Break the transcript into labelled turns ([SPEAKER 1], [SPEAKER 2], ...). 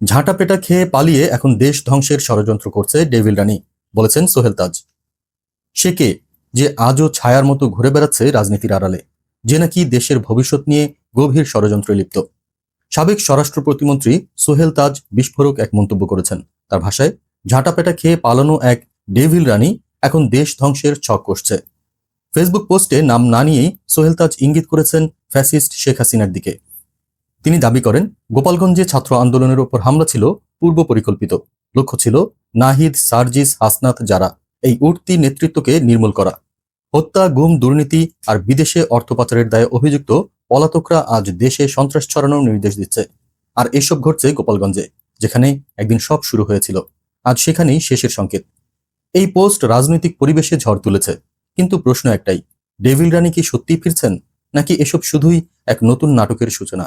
[SPEAKER 1] ঝাঁটা পেটা খেয়ে পালিয়ে এখন দেশ ধ্বংসের ষড়যন্ত্র করছে ডেভিল রানী, বলেছেন সোহেল তাজ। সে কে যে আজও ছায়ার মতো ঘুরে বেড়াচ্ছে রাজনীতির আড়ালে, যে নাকি দেশের ভবিষ্যৎ নিয়ে গভীর ষড়যন্ত্রে লিপ্ত। সাবেক স্বরাষ্ট্র প্রতিমন্ত্রী সোহেল তাজ বিস্ফোরক এক মন্তব্য করেছেন। তার ভাষায়, ঝাঁটাপেটা খেয়ে পালানো এক ডেভিল রানী এখন দেশ ধ্বংসের ছক কষছে। ফেসবুক পোস্টে নাম না নিয়েই সোহেল তাজ ইঙ্গিত করেছেন ফ্যাসিস্ট শেখ হাসিনার দিকে। তিনি দাবি করেন, গোপালগঞ্জে ছাত্র আন্দোলনের ওপর হামলা ছিল পূর্ব পরিকল্পিত। লক্ষ্য ছিল নাহিদ, সার্জিস, হাসনাত যারা এই উঠতি নেতৃত্বকে নির্মূল করা। হত্যা, গুম, দুর্নীতি আর বিদেশে অর্থ পাচারের দায়ে অভিযুক্ত পলাতকরা আজ দেশে সন্ত্রাস ছড়ানোর নির্দেশ দিচ্ছে। আর এসব ঘটছে গোপালগঞ্জে, যেখানে একদিন সব শুরু হয়েছিল। আজ সেখানেই শেষের সংকেত। এই পোস্ট রাজনৈতিক পরিবেশে ঝড় তুলেছে। কিন্তু প্রশ্ন একটাই, ডেভিল রানী কি সত্যিই ফিরছেন, নাকি এসব শুধুই এক নতুন নাটকের সূচনা?